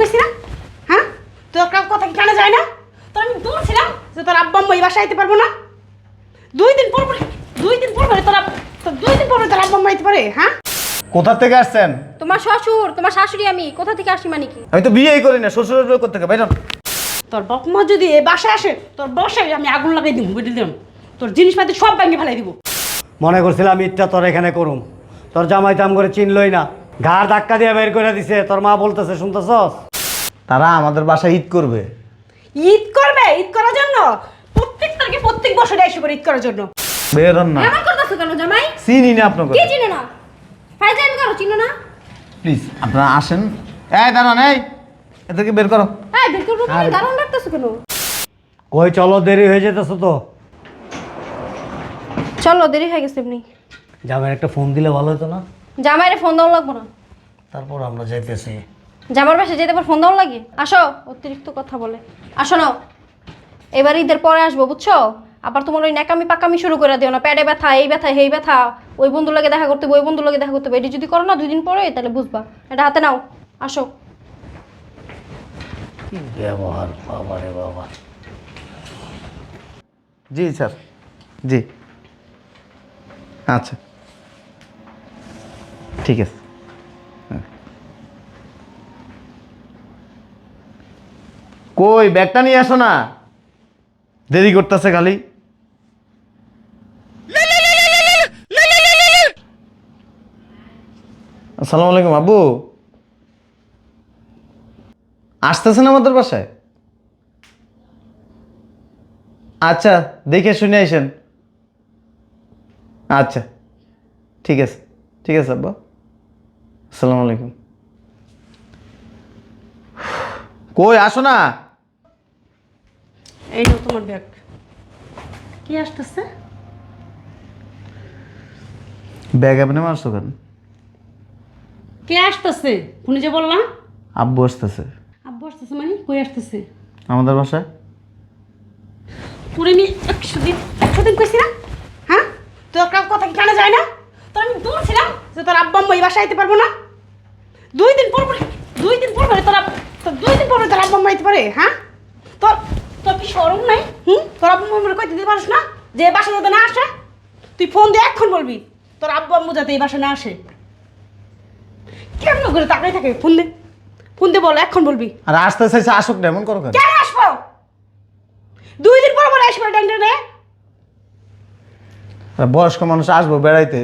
কইছি না হ্যাঁ? তোর কাউ কথা কি কানে যায় না? তোর আমি বলছিলাম যে তোর আব্বা আম্মা এই বাসায় আইতে পারব না। দুই দিন পর পরে দুই দিন পর পরে তোর দুই দিন পর তোর আব্বা আম্মা আইতে পারে হ্যাঁ? কোথা থেকে আসছেন? তোমার শ্বশুর তোমার শাশুড়ি আমি। কোথা থেকে আসি মানে কি? আমি তো বিয়েই করি না বিয়ে করতে বাইর হন। তোর বাপ মা যদি এই বাসায় আসে তোর বাসায় আমি আগুন লাগাই দিব বুঝলি দিলাম তোর জিনিসপাতি সব ভেঙে ফেলাই দিব। মনে করছিলাম ইটটা তোর এখানে করুম। তোর জামাই তাম করে চিনলই না। ঘাড় ধাক্কা দিয়ে বের করে দিছে তোর মা বলতেছে শুনতেছস? তারা আমাদের বাসায় ঈদ করবে। ঈদ করবে? ঈদ করার জন্য? প্রত্যেক তারিখে প্রত্যেক বছরে এসে করে ঈদ করার জন্য। বের হন না। এমন করতেছো কেন জামাই? চিনি না আপনাকে। কি চিনো না? ফাইজামি করো চিনো না? প্লিজ আপনারা আসেন। এই দাঁড়ান এই। এদেরকে বের করো। এই বের করব মানে দারুণ লাগতেছো কেন? কই চলো দেরি হয়ে যেতেছ তো। চলো দেরি হয়ে গেছে এমনি। জামাই একটা ফোন দিলে ভালো হতো না? জামাইরে ফোন দেওয়া লাগবো না। তারপর আমরা যাইতেছি। জামার বাসায় যেতে পর ফোন দেওয়া লাগে? আসো অতিরিক্ত কথা বলে। আসো না এবার ঈদের পরে আসব বুঝছ? আবার তোমার ওই ন্যাকামি পাকামি শুরু করে দিও না। প্যাডে ব্যথা এই ব্যথা এই ব্যথা। ওই বন্ধুর লাগে দেখা করতে হবে, ওই বন্ধুর লাগে দেখা করতে হবে। এটি যদি করো না দুই দিন পরে তাহলে বুঝবা। এটা হাতে নাও। আসো। কি ব্যবহার বাবা রে বাবা। জি স্যার। জি। আচ্ছা। ঠিক আছে। হ্যাঁ। কই, ব্যাগটা নিয়ে আসো না। দেরি করতেছে খালি। আসসালামু আলাইকুম আব্বু। আসতেছেন আমাদের বাসায়? আচ্ছা দেখে শুনে আইসেন আচ্ছা ঠিক আছে ঠিক আছে আব্বা। আসসালামু আলাইকুম। কই আসো না। এই নাও তোমার ব্যাগ। কি আসতেছে? ব্যাগ আপনি মারছো কেন? কে আসতেছে? ফোনে যে বললাম। আব্বু আসতেছে। আব্বু আসতেছে মানে? কই আসতেছে? আমাদের বাসায়। তোর আমি একশো দিন একশো দিন কইছি না? হ্যাঁ? তোর কথা কি কানে যায় না? তোর আমি বলছিলাম যে তোর আব্বা আম্মা এই বাসায় আইতে পারব না? দুই দিন পর পরে দুই দিন পর পরে তোর দুই দিন পর তোর আব্বা আম্মা পারে হ্যাঁ? তোর তোর কি সরম নাই? হুম? তোর আব্বা আম্মা কই দিতে পারিস না? যে বাসা যাতে না আসে? তুই ফোন দিয়ে এক্ষণ বলবি তোর আব্বু আম্মু যাতে এই বাসা না আসে। কেমন করে তাকাই থাকে? ফোন দে। ফোন দে বল এখন বলবি। আর আসতে চাইছে আসুক না এমন করো কেন? কেন আসব? দুই দিন পর পর আসবে ডেন্ডে আর বয়স্ক মানুষ আসব বেড়াইতে।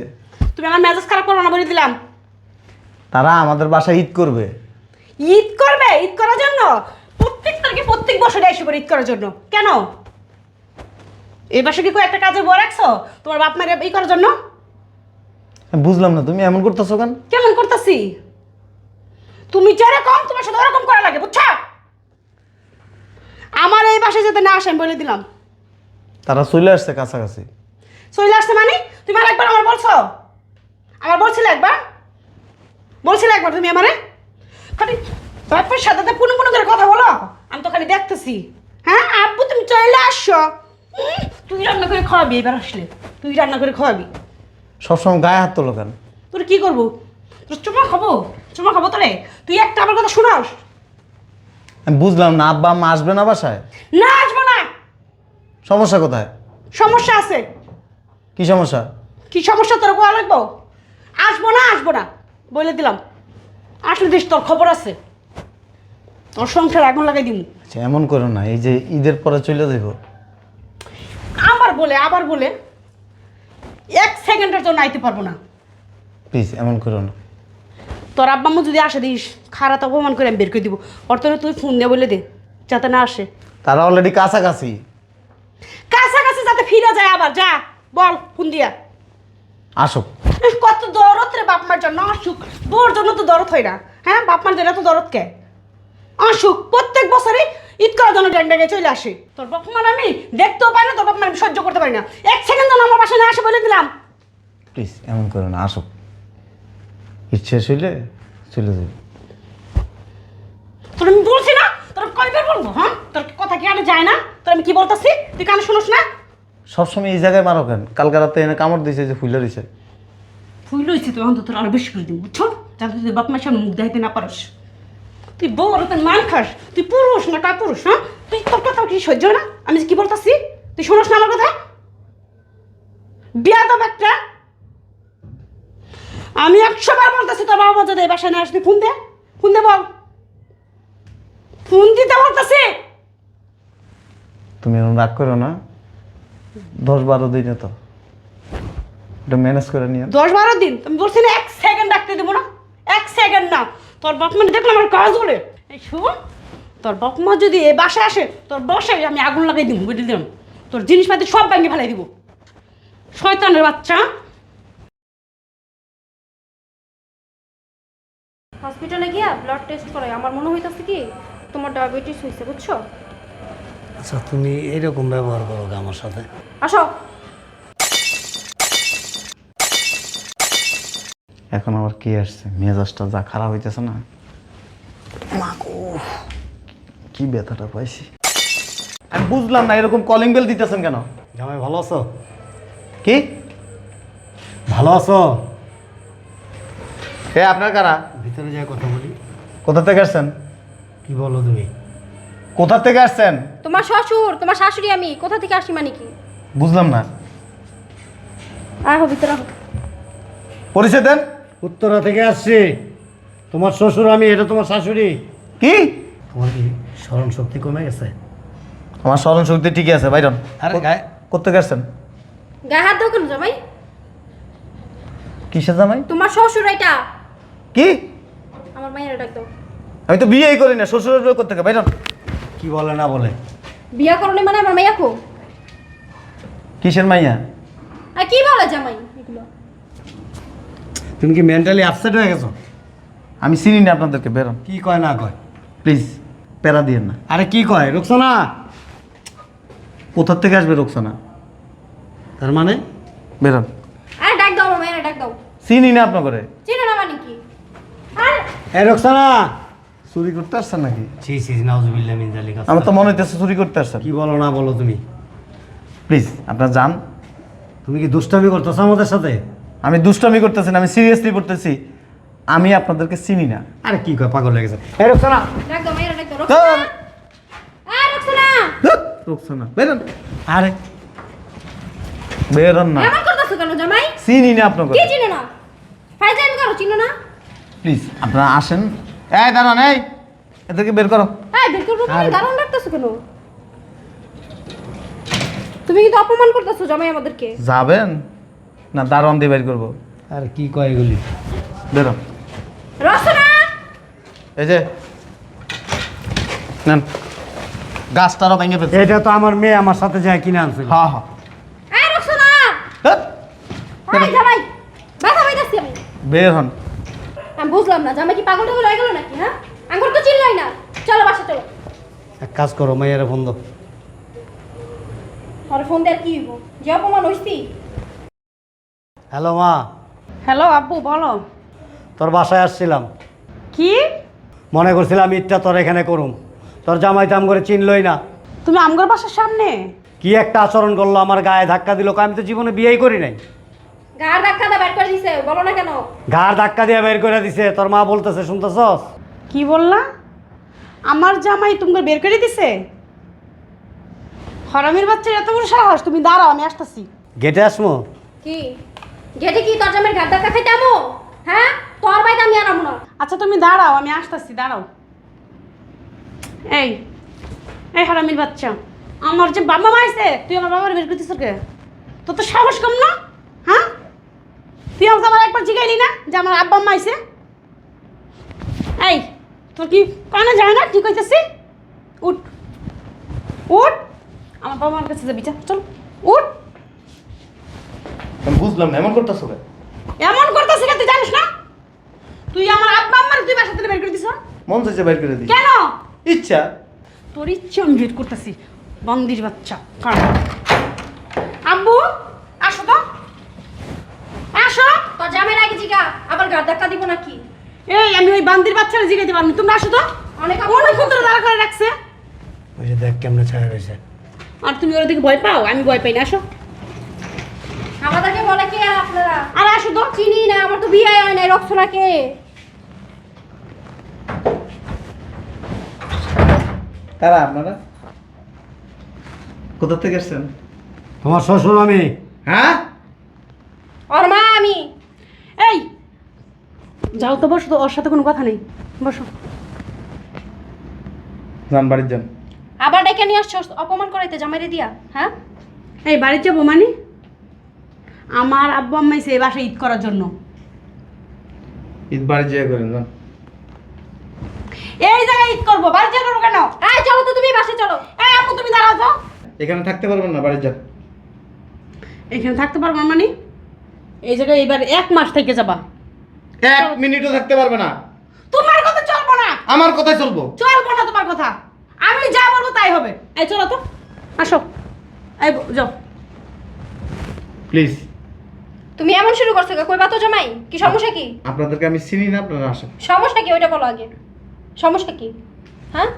তুমি আমার মেজাজ খারাপ করো না বলে দিলাম। তারা আমাদের বাসায় ঈদ করবে। ঈদ করবে? ঈদ করার জন্য? প্রত্যেক তারিখে প্রত্যেক বছরে এসে করে ঈদ করার জন্য। কেন? এই বছর কি কোনো একটা কাজে বয়ে রাখছো? তোমার বাপ মায়ের ই করার জন্য? বুঝলাম না তুমি এমন করতেছো কেন? কেমন করতেছি? তুমি যেরকম তোমার সাথে ওরকম করা লাগে বুঝছ? আমার এই বাসায় যেতে না আসে আমি বলে দিলাম। তারা চলে আসছে কাছাকাছি। চলে আসছে মানে? তুমি আর একবার আমার বলছো? আমার বলছিলে একবার? বলছিলে একবার তুমি আমারে? খালি বাপের সাথে তো পুনো পুনো করে কথা বলো। আমি তো খালি দেখতেছি। হ্যাঁ আব্বু তুমি চলে আসছো তুই রান্না করে খাওয়াবি এবার আসলে। তুই রান্না করে খাওয়াবি। সবসময় গায়ে হাত তোলো কেন? তোর কি করব? তোর চুমা খাব? চুমা খাব তোরে? তুই একটা আমার কথা শোনাস। আমি বুঝলাম না আব্বা আম্মা আসবে না বাসায়? না আসব না। সমস্যা কোথায়? সমস্যা আছে। কি সমস্যা? কি সমস্যা? তোর কোয়া লাগবো? আসব না আসব না। বলে দিলাম। আসলে দিস তোর খবর আছে। তোর সংসার আগুন লাগাই দিমু। আচ্ছা এমন করো না এই যে ঈদের পরে চলে যাইব। আবার বলে আবার বলে এক সেকেন্ডের জন্য আইতে পারব না। প্লিজ এমন করো না। তোর আব্বাম্মু যদি আসে দিস খারাপ অপমান করে আমি বের করে দিব। তোর তুই ফোন দিয়ে বলে দে যাতে না আসে। তারা অলরেডি কাছাকাছি। কাছাকাছি যাতে ফিরে যায় আবার যা বল ফোন দিয়া। আসুক। ইস, কত দরদ রে বাপ মার জন্য অসুখ। তোর জন্য তো দরদ হয় না। হ্যাঁ বাপ মার জন্য তো দরদ কে? আসুক প্রত্যেক বছরে ঈদ করার জন্য ড্যাং ড্যাঙ্গে চলে আসে। তোর বাপ মার আমি দেখতেও পাই না তোর বাপ মার আমি সহ্য করতে পারি না। এক সেকেন্ড যেন আমার বাসায় না আসে বলে দিলাম। প্লিজ এমন করো না আসুক ইচ্ছে হইলে চলে যাবে। তোর আমি বলছি না তোর কয়বার বলব হ্যাঁ? তোর কথা কি আনে যায় না? তোর আমি কি বলতাছি? তুই কানে শুনোস না? সবসময় এই জায়গায় মারো কেন? কালকে রাতে এনে কামড় দিয়েছে যে ফুলে দিছে। তুই আরও বেশি করে দিবি, বুঝছ? বাপ মার সামনে মুখ দেখাইতে না পারস। তুই বড় তোর মান খাস, তুই পুরুষ না কার পুরুষ হ্যাঁ? তুই তোর কথা কি সহ্য হয় না? আমি কি বলতাছি? তুই শোনস না আমার কথা? বিয়া তো একটা। আমি একশো বার বলতেছি, তোর বাবা যদি এই বাসায় না আসবি ফোন দে। ফোন দে বল। ফোন দিতে বলতেছি। তুমি এরকম রাগ করো না। দশ বারো দিনে তো। এটা ম্যানেজ করে নিয়ে দশ বারো দিন তুমি বলছি না এক সেকেন্ড রাখতে দেবো না। এক সেকেন্ড না। তোর বাপ মানে দেখলাম আমার কাজ বলে এই শুন তোর বাপ মা যদি এ বাসায় আসে তোর বাসায় আমি আগুন লাগাই দিব বুঝলি দিলাম তোর জিনিসপাতি সব ভেঙে ফেলাই দিব। শয়তানের বাচ্চা। হসপিটালে গিয়া ব্লাড টেস্ট করে আমার মনে হইতাছে কি তোমার ডায়াবেটিস হয়েছে বুঝছ? আচ্ছা তুমি এরকম ব্যবহার করো আমার সাথে। আসো। এখন আবার কে আসছে? মেজাজটা যা খারাপ হইতেছে না। মা কি ব্যথাটা পাইছি। আমি বুঝলাম না এরকম কলিং বেল দিতেছেন কেন? জামাই ভালো আছো? কি? ভালো আছো? হে আপনার কারা? ভিতরে যাই কথা বলি। কোথা থেকে আসছেন? কি বলো তুমি? কোথা থেকে আসছেন? তোমার শ্বশুর তোমার শাশুড়ি আমি কোথা থেকে আসি মানে কি? বুঝলাম না। আহো ভিতরে পরিচয় দেন। উত্তরা থেকে আসছি। তোমার শ্বশুর আমি এটা তোমার শাশুড়ি। কি? তোমার কি স্মরণ শক্তি কমে গেছে? আমার স্মরণ শক্তি ঠিকই আছে বাইরন আরে গায়ে কোথেকে আসছেন? গায়ে হাত দাও জামাই? কিসে জামাই? তোমার শ্বশুর এটা। কি? আমার মায়ের ডাক দাও। আমি তো বিয়েই করি না শ্বশুরের বিয়ে করতে বাইরন কি বলে না বলে? বিয়া করনি মানে আমার মাইয়া কো? কিসের মাইয়া? আর কি বলে জামাই? তুমি কি মেন্টালি আপসেট হয়ে গেছো? আমি চিনি না আপনাদেরকে বেরোন। কি কয় না কয়? প্লিজ প্যারা দিয়েন না। আরে কি কয় রুকসানা? কোথার থেকে আসবে রোকসানা? তার মানে? বেরোন। আরে ডাক দাও আমার ডাক দাও। চিনি না আপনার করে চিনো না মানে কি? আরে এ রুকসানা! চুরি করতে আসছেন নাকি? ছি ছি নাউজুবিল্লাহ মিন জালিকা আমার তো মনে হইতেছে চুরি করতে আসছেন। কি বলো না বলো তুমি? প্লিজ আপনার যান। তুমি কি দুষ্টামি করতেছো আমাদের সাথে? আমি দুষ্টামি করতেছি না আমি সিরিয়াসলি করতেছি আমি আপনাদেরকে চিনি না। আরে কি কয় পাগল হয়ে গেছে। এ রুকসানা। দাও ধুর, রোকসানা। আরে রোকসানা। রোকসানা বেরোন আরে। বেরোন না। এমন করতেছো কেন জামাই? চিনি না আপনার কি চিনো না? ফাইজান করো চিনো না? প্লিজ আপনারা আসেন। এই দাঁড়ান এই। এদেরকে বের করো। এই বের করব মানে দারুণ রাখতেছো কেন? তুমি কিন্তু অপমান করতেছো জামাই আমাদেরকে। যাবেন? না দারোয়ান দিয়ে বের করব। আর কি কয় এগুলি? বেরো রসনা এই যে নেন। গাছটারও ভেঙে ফেলছে। এটা তো আমার মেয়ে আমার সাথে যায় কিনে আনছিল। হ্যাঁ হ্যাঁ এই রসনা ধ্যাৎ, এই জামাই ব্যথা পাইতাছি আমি। বের হন। আমি বুঝলাম না জামাই কি পাগল টাগল হয়ে গেল নাকি হ্যাঁ? আঙ্গুর তো চিনলাই না। চলো বাসা চলো। এক কাজ করো মেয়ের ফোন দাও। আর ফোন দিয়ে কি হইব? যে অপমান হইছি। হ্যালো মা। হ্যালো আব্বু বলো। তোর বাসায় আসছিলাম। কি? মনে করছিলাম ইটটা তোর এখানে করুম। তোর জামাই তাম করে চিনলই না। তুমি আমগর বাসার সামনে? কি একটা আচরণ করল আমার গায়ে ধাক্কা দিল আমি তো জীবনে বিয়েই করি নাই। গার ধাক্কা দা বের করে দিছে বলো না কেন? ঘাড় ধাক্কা দিয়ে বের করে দিছে তোর মা বলতেছে শুনতেছস? কি বললা? আমার জামাই তুমি বের করে দিছে? হরামির বাচ্চার এত বড় সাহস তুমি দাঁড়াও আমি আসতেছি। গেটে আসমো? কি? গেটে কি তোর গার ধাক্কা খাইতে আমো হ্যাঁ? তোর বাইতে আমি আনামো না। আচ্ছা তুমি দাঁড়াও, আমি আসতেছি, দাঁড়াও। এই এই হারামির বাচ্চা, আমার যে বাবা মা আছে তুই আমার বাবার বের করতেছিস কে? তোর তো সাহস কম না? হ্যাঁ? তুই আমাকে আমার একবার জিগাইলি না যে আমার আব্বা মা আইছে? এই, তোর কি কানে যায় না? কি কইতেছি? উঠ। উঠ। আমার বাবা মার কাছে যাবি, যা, চল। উঠ। আমি বুঝলাম না এমন করতেছো কেন? এমন করতেছিস তুই জানিস না? তুই আমার আব্বা আম্মার তুই বাসা থেকে বের করে দিছ? মন চাইছে বের করে দিই। কেন? ইচ্ছা। তোর ইচ্ছা আমি বের করতেছি বন্দির বাচ্চা কারণ আব্বু আসো তো। আসো। তোর জামাইয়ের আগে জিগা আবার গার ধাক্কা দিব নাকি? এই আমি ওই বান্দির বাচ্চারা জিগাইতে পারব তোমরা আসো তো। অনেক অনেকক্ষণ ধরে দাঁড়া করে রাখছে। ওই যে দেখ কেমনে ছায়া রয়েছে। আর তুমি ওর দিকে ভয় পাও? আমি ভয় পাই না আসো। আপনারা? আর আসো তো চিনি না আমার তো বিয়ে হয় নাই রক্সনাকে কারা আপনারা? কোথা থেকে এসছেন? তোমার শ্বশুর আমি। হ্যাঁ? ওর মা আমি। এই যাও তো বসো তো ওর সাথে কোনো কথা নেই। বসো। যান বাড়ির যান। আবার ডেকে নিয়ে আসছো অপমান করাইতে জামাইরে দিয়া হ্যাঁ? এই বাড়িতে যাব মানে? আমার আব্বু আম্মাই সে বাসায় ঈদ করার জন্য। ঈদ বাড়ি যেয়ে করেন যান। এই জায়গায় ঈদ করব বাড়িতে করব কেন? এই চলো তো তুমি বাসে চলো। এই আপু তুমি দাঁড়াও তো। এখানে থাকতে পারবেন না বাড়ির যান। এখানে থাকতে পারব না মানে? এই জায়গায় এবার এক মাস থেকে যাবা। এক মিনিটও থাকতে পারবে না। তোমার কথা চলবো না। আমার কথাই চলবো। চলবো না তোমার কথা। আমি যা বলব তাই হবে। এই চলো তো। আসো। এই যাও। প্লিজ তুমি এমন শুরু করছ কে? কইবা তো জামাই? কি সমস্যা কি? আপনাদেরকে আমি চিনি না আপনারা আসেন। সমস্যা কি? ওইটা বলো আগে। সমস্যা কি? হ্যাঁ?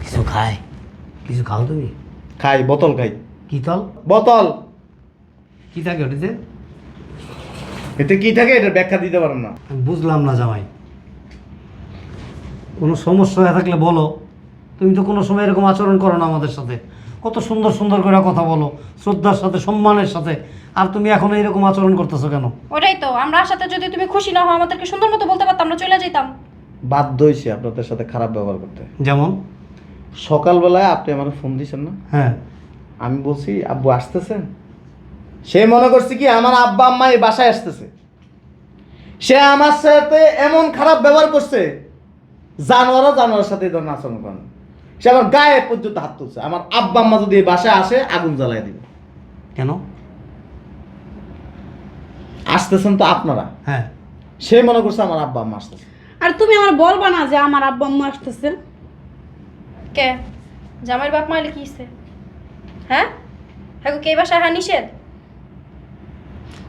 কিছু খায় কিছু খাও তুমি? খাই বোতল খাই। কি তল? বোতল! কি থাকে ওটাতে? এতে কি থাকে? এটা ব্যাখ্যা দিতে পারেন না। আমি বুঝলাম না জামাই। কোনো সমস্যা হয়ে থাকলে বলো। তুমি তো কোনো সময় এরকম আচরণ করো না আমাদের সাথে। কত সুন্দর সুন্দর করে কথা বলো। শ্রদ্ধার সাথে সম্মানের সাথে। আর তুমি এখন এরকম আচরণ করতেছো কেন? ওটাই তো আমরা সাথে যদি তুমি খুশি না হও আমাদেরকে সুন্দর মতো বলতে পারতাম আমরা চলে যেতাম বাধ্য হয়েছি আপনাদের সাথে খারাপ ব্যবহার করতে। যেমন? সকালবেলায় আপনি আমার ফোন দিয়েছেন না? হ্যাঁ। আমি বলছি আব্বু আসতেছেন? সে মনে করছে কি আমার আব্বা আম্মা এই বাসায় আসতেছে। সে আমার সাথে এমন খারাপ ব্যবহার করছে জানোয়ারও জানোয়ারের সাথে এই ধরনের আচরণ করেন সে আমার গায়ে পর্যন্ত হাত তুলছে। আমার আব্বা আম্মা যদি এই বাসায় আসে আগুন জ্বালাই দিবে। কেন? আসতেছেন তো আপনারা। হ্যাঁ। সে মনে করছে আমার আব্বা আম্মা আসতেছে। আর তুমি আমার বলবা না যে আমার আব্বা আম্মা আসতেছে? কে? জামাইয়ের বাপ মাইলে কি হইছে? হ্যাঁ? হ্যাঁ কে বাসা হ্যাঁ নিষেধ?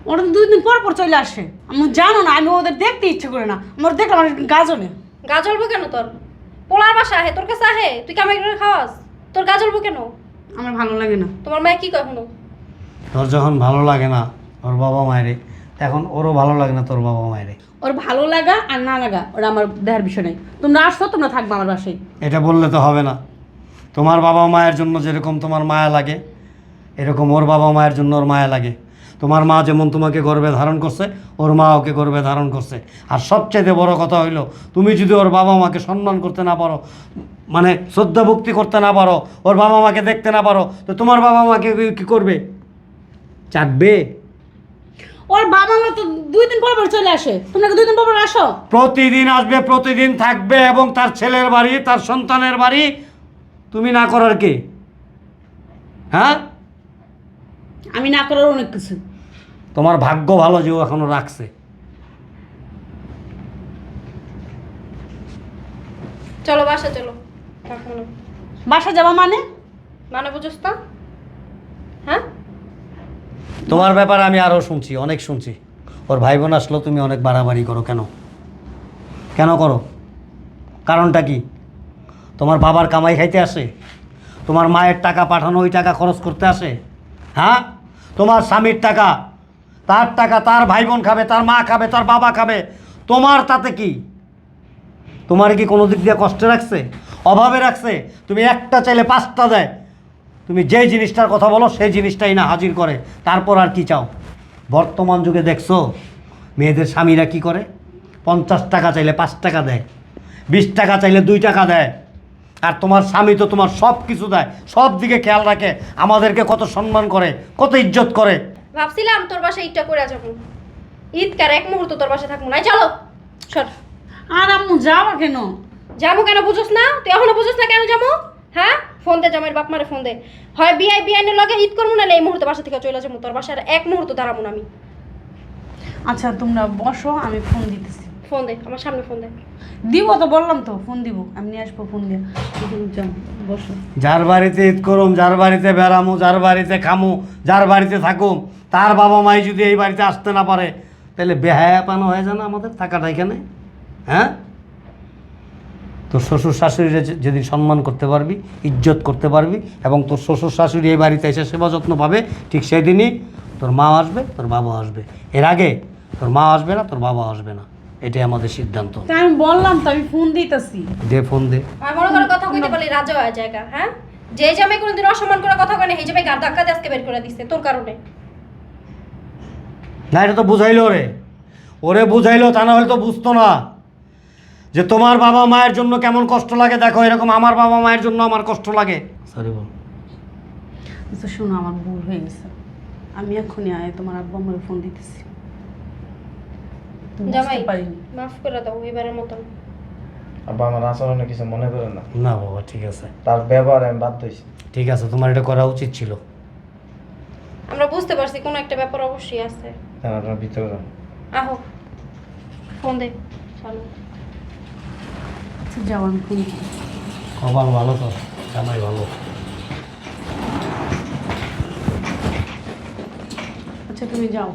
ওরা তো দুই দিন পর পর চলে আসে। আমি জানো না আমি ওদের দেখতে ইচ্ছে করে না। আমার দেখলাম আমার গা জ্বলে গা জ্বলবো কেন তোর? পোলার বাসা আহে তোর কাছে আহে? তুই কামাই করে খাওয়াস? তোর গা জ্বলবো কেন? আমার ভালো লাগে না। তোমার মায়ে কি কয় শুনো তোর যখন ভালো লাগে না ওর বাবা মায়েরে এখন ওরও ভালো লাগে না তোর বাবা মায়েরে। ওর ভালো লাগা আর না লাগা ওরা আমার দেহার বিষয় নেই। তোমরা আসছো তোমরা থাকবে আমার বাসায়। এটা বললে তো হবে না। তোমার বাবা মায়ের জন্য যেরকম তোমার মায়া লাগে এরকম ওর বাবা মায়ের জন্য ওর মায়া লাগে। তোমার মা যেমন তোমাকে গর্বে ধারণ করছে ওর মা ওকে গর্বে ধারণ করছে। আর সবচাইতে বড় কথা হইল তুমি যদি ওর বাবা মাকে সম্মান করতে না পারো মানে শ্রদ্ধা ভক্তি করতে না পারো ওর বাবা মাকে দেখতে না পারো তো তোমার বাবা মাকে কি- কি করবে? চাটবে? ওর বাবা মা তো দুই দিন পর পর চলে আসে। তোমরা কি দুই দিন পর পর আসো? প্রতিদিন আসবে প্রতিদিন থাকবে এবং তার ছেলের বাড়ি তার সন্তানের বাড়ি। তুমি না করার কি? হ্যাঁ? আমি না করার অনেক কিছু। তোমার ভাগ্য ভালো যে ও এখনও রাখছে। চলো বাসা চলো। না। বাসা যাবা মানে? মানে বুঝোস না হ্যাঁ? তোমার ব্যাপারে আমি আরও শুনছি, অনেক শুনছি। ওর ভাই বোন আসলো, তুমি অনেক বাড়াবাড়ি করো কেন? কেন করো? কারণটা কি? তোমার বাবার কামাই খাইতে আসে? তোমার মায়ের টাকা পাঠানো, ওই টাকা খরচ করতে আসে? হ্যাঁ? তোমার স্বামীর টাকা, তার টাকা তার ভাই বোন খাবে, তার মা খাবে, তার বাবা খাবে। তোমার তাতে কি? তোমার কি কোনো দিক দিয়ে কষ্টে রাখছে? অভাবে রাখছে? তুমি একটা চাইলে পাঁচটা দেয়। তুমি যেই জিনিসটার কথা বলো সেই জিনিসটাই না হাজির করে। তারপর আর কি চাও? বর্তমান যুগে দেখছ মেয়েদের স্বামীরা কি করে? পঞ্চাশ টাকা চাইলে পাঁচ টাকা দেয় বিশ টাকা চাইলে দুই টাকা দেয়। আর তোমার স্বামী তো তোমার সব কিছু দেয় সব দিকে খেয়াল রাখে আমাদেরকে কত সম্মান করে কত ইজ্জত করে। ভাবছিলাম তোর বাসায় ঈদটা করে যাব। ঈদ কার? এক মুহূর্ত তোর বাসায় থাকব না। চলো সর। আর আম্মু যাওয়া কেন? যাব কেন বুঝোস না? তুই এখনও বুঝোস না কেন যাব? হ্যাঁ? ফোন দে জামাইয়ের বাপ মারে ফোন দে। হয় বিআই বিআইনের লগে ঈদ করব না এই মুহূর্তে বাসা থেকে চলে যাব তোর বাসার এক মুহূর্ত দাঁড়াবো না আমি। আচ্ছা তোমরা বসো আমি ফোন দিতেছি। ফোন দে আমার সামনে ফোন দে। দিব তো বললাম তো ফোন দিব। আমি নিয়ে আসব ফোন দিয়ে। তুমি যাও বসো। যার বাড়িতে ঈদ করুম যার বাড়িতে বেড়ামু যার বাড়িতে খামো যার বাড়িতে থাকুম তার বাবা মাই যদি এই বাড়িতে আসতে না পারে তাহলে বেহায়া পানো হয়ে যায় না আমাদের থাকাটা এখানে? হ্যাঁ? তোর শ্বশুর শাশুড়িরা যেদিন সম্মান করতে পারবি ইজ্জত করতে পারবি এবং তোর শ্বশুর শাশুড়ি এই বাড়িতে এসে সেবা যত্ন পাবে ঠিক সেদিনই তোর মা আসবে তোর বাবা আসবে। এর আগে তোর মা আসবে না তোর বাবা আসবে না। এটাই আমাদের সিদ্ধান্ত। তা আমি বললাম তো আমি ফোন দিতেছি। দে ফোন দে। বড় করে কথা কইতে বলি রাজা হয়ে জায়গা হ্যাঁ? যে জামাই কোনোদিন অসম্মান করে কথা কয় না এই জামাই গার ধাক্কা দিয়ে আজকে বের করে দিছে তোর কারণে। না এটা তো বুঝাইলো ওরে ওরে বুঝাইলো তা না হলে তো বুঝতো না। যে তোমার বাবা মায়ের জন্য কেমন কষ্ট লাগে? দেখো এরকম আমার বাবা মায়ের জন্য আমার কষ্ট লাগে। সরি বল। আচ্ছা শোনো আমার ভুল হয়ে গেছে। আমি এখনই আয় তোমার আব্বা ফোন দিতেছি। জামাই মাফ করে দাও এবারের মতন। আব্বা আমার আচরণে কিছু মনে করেন না। না বাবা ঠিক আছে। তার ব্যবহার আমি বাধ্য হয়েছি ঠিক আছে তোমার এটা করা উচিত ছিল। আমরা বুঝতে পারছি কোনো একটা ব্যাপার অবশ্যই আছে। হ্যাঁ আপনার ভিতরে আহো ফোন দে চলো। আচ্ছা যাও আমি ফোন কপাল ভালো তো। জামাই ভালো। আচ্ছা তুমি যাও।